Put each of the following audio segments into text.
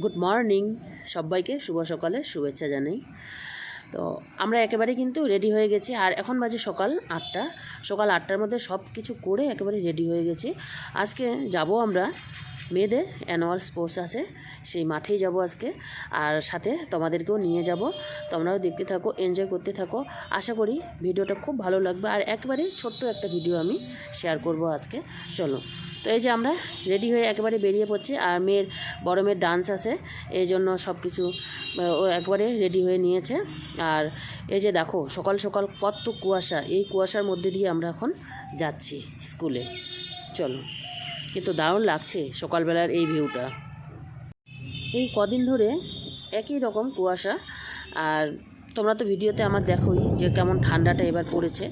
Good morning সবাইকে শুভ সকালে শুভেচ্ছা জানাই। তো আমরা একেবারে কিন্তু রেডি হয়ে গেছি, আর এখন বাজে সকাল আটটা। সকাল আটটার মধ্যে সব কিছু করে একেবারে রেডি হয়ে গেছি। আজকে যাব আমরা মেয়েদের অ্যানুয়াল স্পোর্টস আছে। সেই মাঠেই যাব আজকে। আর সাথে তোমাদেরকেও নিয়ে যাব। তোমরাও দেখতে থাকো এনজয় করতে থাকো। আশা করি ভিডিওটা খুব ভালো লাগবে। আর একেবারে ছোট্ট একটা ভিডিও আমি শেয়ার করব আজকে। চলো। তো এই যে আমরা রেডি হয়ে একেবারে বেরিয়ে পড়ছি। আর মেয়ের, বড় মেয়ের ডান্স আছে। এই জন্য সব কিছু ও একবারে রেডি হয়ে নিয়েছে। আর এই যে দেখো, সকাল সকাল কত কুয়াশা। এই কুয়াশার মধ্যে দিয়ে আমরা এখন যাচ্ছি স্কুলে চলো। কিন্তু দারুণ লাগছে সকালবেলার এই ভিউটা। এই কদিন ধরে একই রকম কুয়াশা, আর তোমরা তো ভিডিওতে আমার দেখোই যে কেমন ঠান্ডাটা এবার পড়েছে।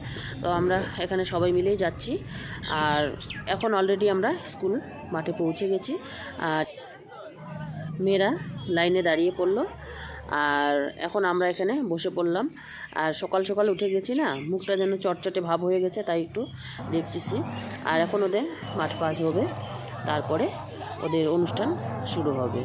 তো আমরা এখানে সবাই মিলেই যাচ্ছি, আর এখন অলরেডি আমরা স্কুল মাঠে পৌঁছে গেছি, আর মেয়েরা লাইনে দাঁড়িয়ে পড়ল। আর এখন আমরা এখানে বসে পড়লাম। আর সকাল সকাল উঠে গেছি না, মুখটা যেন চটচটে ভাব হয়ে গেছে, তাই একটু দেখতেছি। আর এখন ওদের মাঠ পাশ হবে, তারপরে ওদের অনুষ্ঠান শুরু হবে।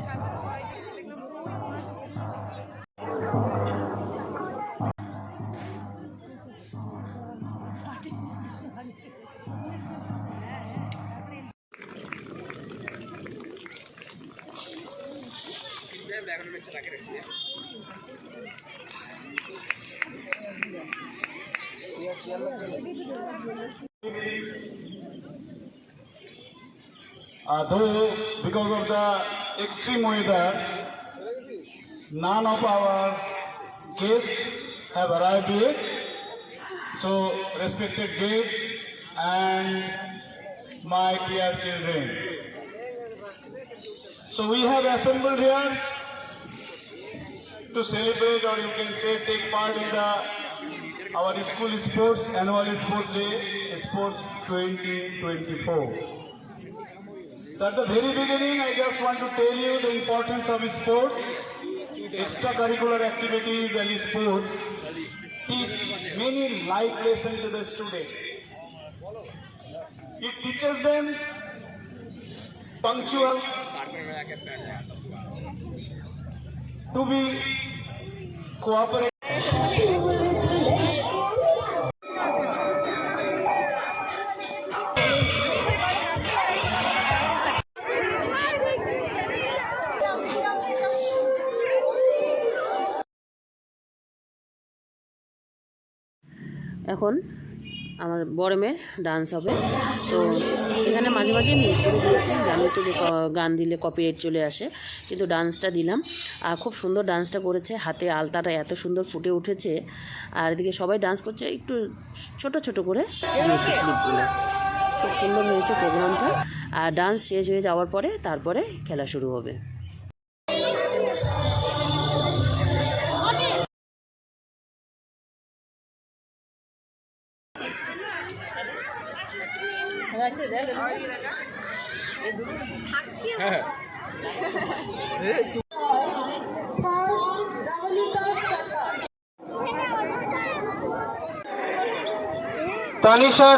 Uh, though because of the extreme weather, none of our guests have arrived yet. So, respected guests and my dear children. So we have assembled here to celebrate or you can say take part in the our school sports annual sports day sports 2024. So at the very beginning, I just want to tell you the importance of sports, extracurricular activities and sports teach many life lessons to the student. It teaches them punctual, be cooperative. এখন আমার বড় মেয়ের dance হবে। তো এখানে মাঝে মাঝে mute করে দিয়েছি জানি তো যে গান দিলে কপিরাইট চলে আসে। কিন্তু ডান্সটা দিলাম। আর খুব সুন্দর ডান্সটা করেছে। হাতে আলতাটা এত সুন্দর ফুটে উঠেছে। আর এদিকে সবাই ডান্স করছে। একটু ছোট ছোট করে দিয়েছে ক্লিপগুলো খুব সুন্দর হয়েছে প্রোগ্রামটা আর ডান্স শেষ হয়ে যাওয়ার পরে তারপরে খেলা শুরু হবে।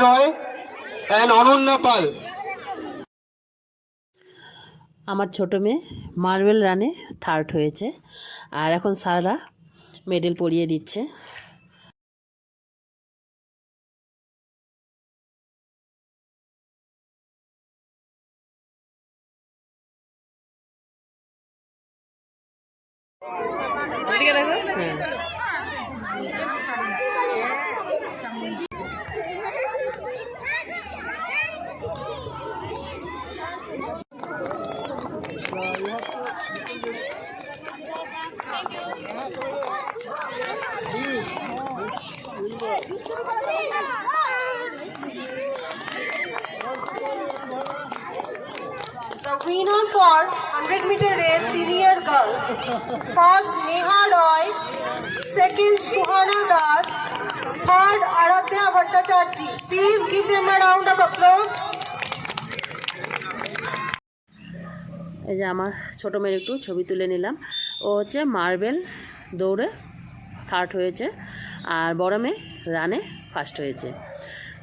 রয় অ্যান্ড আমার ছোট মেয়ে মার্বেল রানে থার্ড হয়েছে। আর এখন স্যাররা মেডেল পরিয়ে দিচ্ছে। হ্যাঁ। Winner for 100 meter race senior girls. First Neha Roy, second Suhana Das, third Aradhya Bhattacharjee. Please give them a round of applause. এই যে আমার ছোটো মেয়ের একটু ছবি তুলে নিলাম ও হচ্ছে মার্বেল দৌড়ে থার্ড হয়েছে আর বড় মেয়ে রানে ফার্স্ট হয়েছে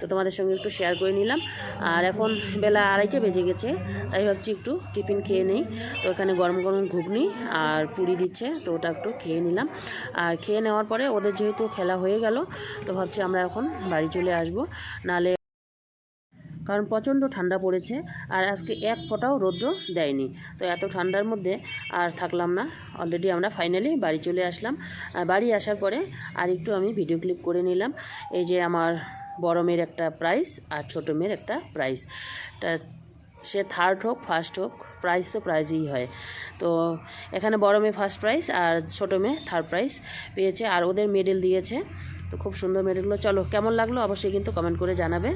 তো তোমাদের সঙ্গে একটু শেয়ার করে নিলাম। আর এখন বেলা আড়াইটে বেজে গেছে, তাই ভাবছি একটু টিফিন খেয়ে নেই। তো এখানে গরম গরম ঘুগনি আর পুরি দিচ্ছে, তো ওটা একটু খেয়ে নিলাম। আর খেয়ে নেওয়ার পরে ওদের যেহেতু খেলা হয়ে গেল, তো ভাবছি আমরা এখন বাড়ি চলে আসব। নালে কারণ প্রচণ্ড ঠান্ডা পড়েছে, আর আজকে এক ফোঁটাও রৌদ্র দেয়নি। তো এত ঠান্ডার মধ্যে আর থাকলাম না। অলরেডি আমরা ফাইনালি বাড়ি চলে আসলাম। আর বাড়ি আসার পরে আর একটু আমি ভিডিও ক্লিপ করে নিলাম। এই যে আমার বড় মেয়ের একটা প্রাইস আর ছোটো মেয়ের একটা প্রাইস তা সে থার্ড হোক ফার্স্ট হোক প্রাইজ তো প্রাইজই হয়। তো এখানে বড় মেয়ে ফার্স্ট প্রাইজ আর ছোটো মেয়ে থার্ড প্রাইজ পেয়েছে আর ওদের মেডেল দিয়েছে। তো খুব সুন্দর মেডেলগুলো চলো, কেমন লাগল অবশ্যই কিন্তু কমেন্ট করে জানাবে।